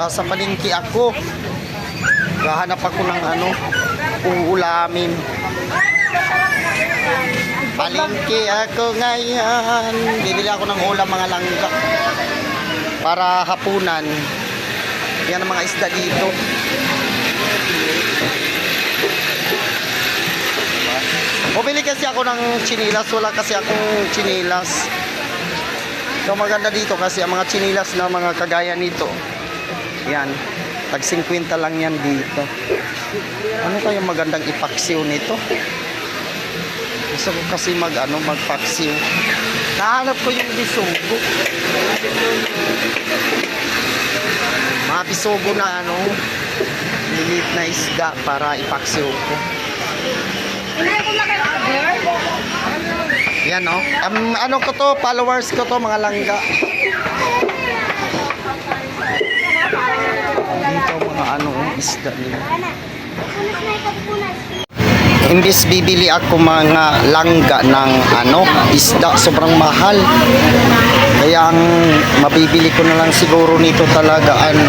Nasa palengke ako. Gahanap ako ng ano, uulamin. Palengke ako ngayon. Bibili ako ng ulam mga langga. Para hapunan. Yan ang mga isda dito. Bumili kasi ako ng chinilas. Wala kasi akong chinilas. So maganda dito kasi ang mga chinilas na mga kagaya nito. Yan. Tag 50 lang yan dito. Ano kaya magandang ipaksiw nito? Gusto ko kasi mag ano, magpaksiw. Nahanap ko yung bisugo. Mga bisugo na ano, lilit na isda para ipaksiw ko. Yan oh. Um, ano ko to, followers ko to, mga langga. Ano, isda nila. Imbis bibili ako mga langga ng ano, isda, sobrang mahal. Kaya ang mabibili ko na lang siguro nito talaga ano,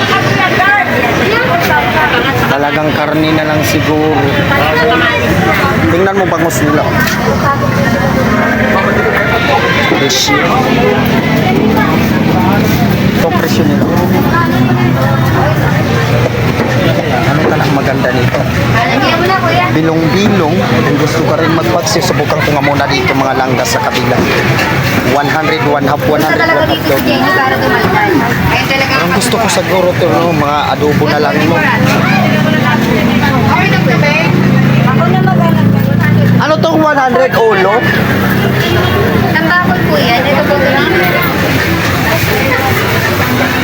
talagang karne na lang siguro. Tingnan mo bangos nila. Presyo. Ito presyo nila. Ano talagang maganda nito? Bilong-bilong. Kung gusto ka rin magpagsi, subukan ko nga muna dito mga langga sa kabila. 100, one half, 100, one half daw. Ang gusto ko siguro ito, no, mga adobo na lang mo. Ano tong 100 ulo? Tambakol po yan. Ito po lang.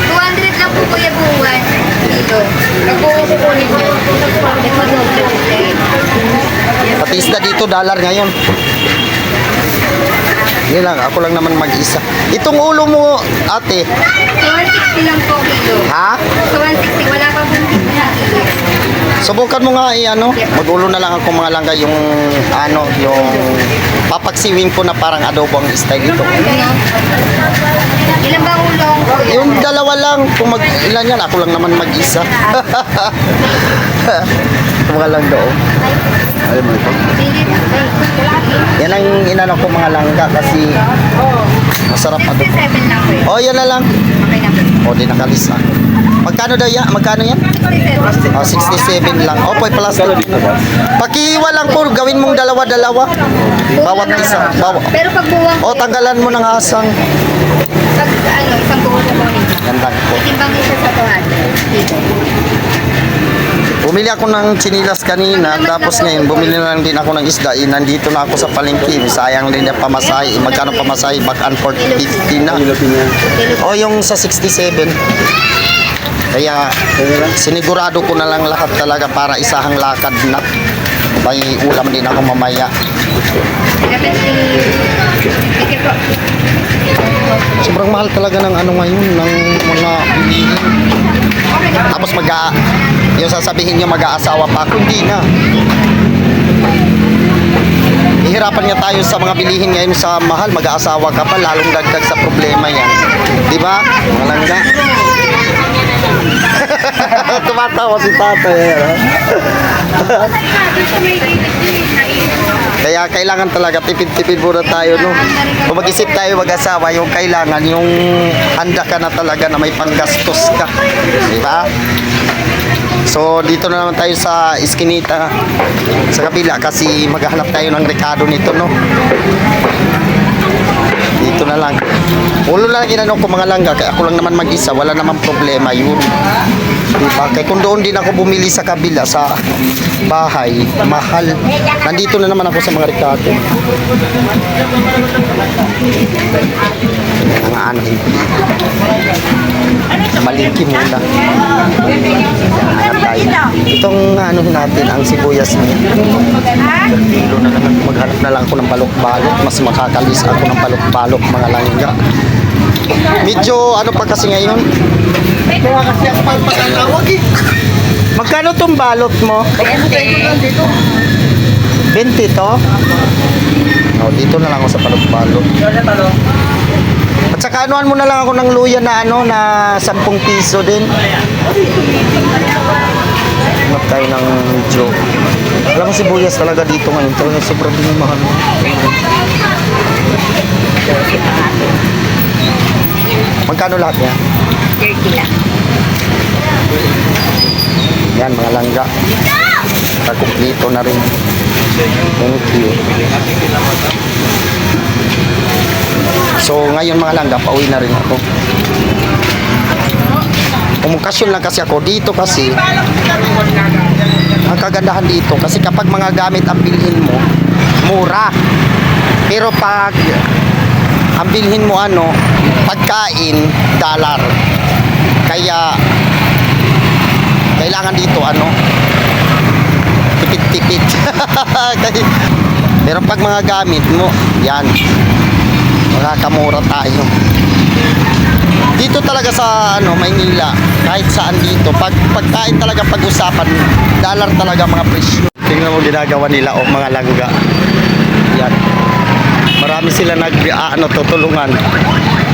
200 lang po kuya buwan. Kilo. Nagbuo ko po ninyo. Ito doble po kayo. Pati isda dito, dollar ngayon. Hindi lang, ako lang naman mag-isa. Itong ulo mo, ate, 260 lang po kilo. ha? 260. Wala pa po kilo. Subukan mo nga i-ano, magulo na lang ako mga langga yung ano, yung papaksiwin ko na parang adobo ang style. Ano? Ilan ba ulong? Yung dalawa lang, kung mag ilan yan, ako lang naman mag-isa. mga langga oh. Alam mo ito. Yan ang inano ko mga langga kasi masarap adobo. 67 lang po yan. Oh, yan na lang. Okay. O, di nakalisa. Magkano daw yan? Magkano yan? 67. Oh, 67 lang. Opo, plastic. Pakiwa lang po, gawin mong dalawa-dalawa. Bawat isa. Bawa. Pero pag buwang O, tanggalan mo ng asang. pag ano, isang buo po po ninyo. Ganda po. Itimbang isa sa 200. Dito. Bumili ako ng chinilas kanina, tapos ngayon bumili na lang din ako ng isda. Eh, nandito na ako sa palengke. Sayang din yung pamasahe. Eh, Magkano pamasahe? Back and forth 50 na. O, yung sa 67. Kaya sinigurado ko na lang lahat talaga para isahang lakad na. May ulam din ako mamaya. Sobrang mahal talaga ng ano ngayon, ng mga bilihin. Tapos mag yung sasabihin nyo mag-aasawa pa ako, hindi na. Ihirapan niya tayo sa mga bilihin ngayon sa mahal, mag-aasawa ka pa, lalong dagdag sa problema yan. Di ba? Walang nga. Tumatawa si tatay. ano? Kaya kailangan talaga tipid-tipid muna tayo, no? Kung mag-isip tayo mag-asawa, yung kailangan, yung handa ka na talaga na may panggastos ka. Di ba? So, dito na naman tayo sa Iskinita, sa kabila, kasi maghahanap tayo ng rekado nito, no? Dito na lang. Ulo lang ginano ko mga langga, kaya ako lang naman mag-isa, wala namang problema yun. Diba? Kaya kung doon din ako bumili sa kabila, sa bahay, mahal. Nandito na naman ako sa mga rekado. Mga ano, malingki muna. Itong ano natin, ang sibuyas niya. Kilo na. Maghanap na lang ako ng balok-balok. Mas makakalis ako ng balok-balok, mga langga. Medyo ano pa kasi ngayon? Kaya kasi ako pagpagkakawag eh. Magkano tong balot mo? 20 to? Oh, dito na lang ako sa balok-balok. At saka anuhan mo na lang ako ng luya na ano na 10 piso din. Hanap tayo ng medyo. Alam mo sibuyas talaga dito ngayon. Talaga sobrang mahal. Magkano lahat yan? 30 lang. Yan, mga langga. Kakumplito na rin. Thank you. So, ngayon mga langga, pauwi na rin ako. Umukasyon lang kasi ako dito kasi ang kagandahan dito kasi kapag mga gamit ang bilhin mo, mura. Pero pag ang mo ano, pagkain, dollar. Kaya kailangan dito ano tipid-tipid. Pero pag mga gamit mo yan. Makakamura tayo. Dito talaga sa ano Maynila kahit saan dito pag pagkain talaga pag-usapan dollar talaga mga presyo. Tingnan mo ginagawa nila o mga langga. Yan marami sila nag ah, ano tutulungan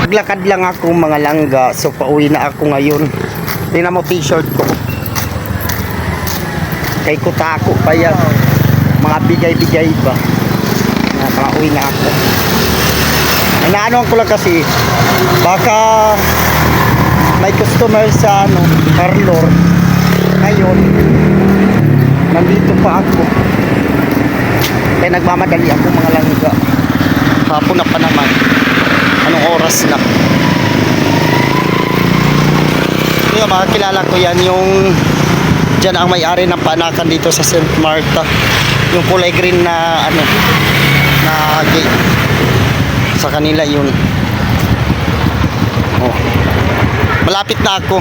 naglakad lang ako mga langga so pauwi na ako ngayon tingnan mo t-shirt ko kay Kutako pa yan. Mga bigay-bigay ba? Na, mga uwi na ako. Inaanoan ko lang kasi, baka may customer sa ano, parlor. Ngayon, nandito pa ako. Kaya nagmamadali ako mga langga. Hapon na pa naman. Anong oras na? Kaya makakilala ko yan yung Diyan ang may-ari ng panakan dito sa St. Martha. Yung kulay green na ano na gate. Sa kanila yun. Oh. Malapit na ako.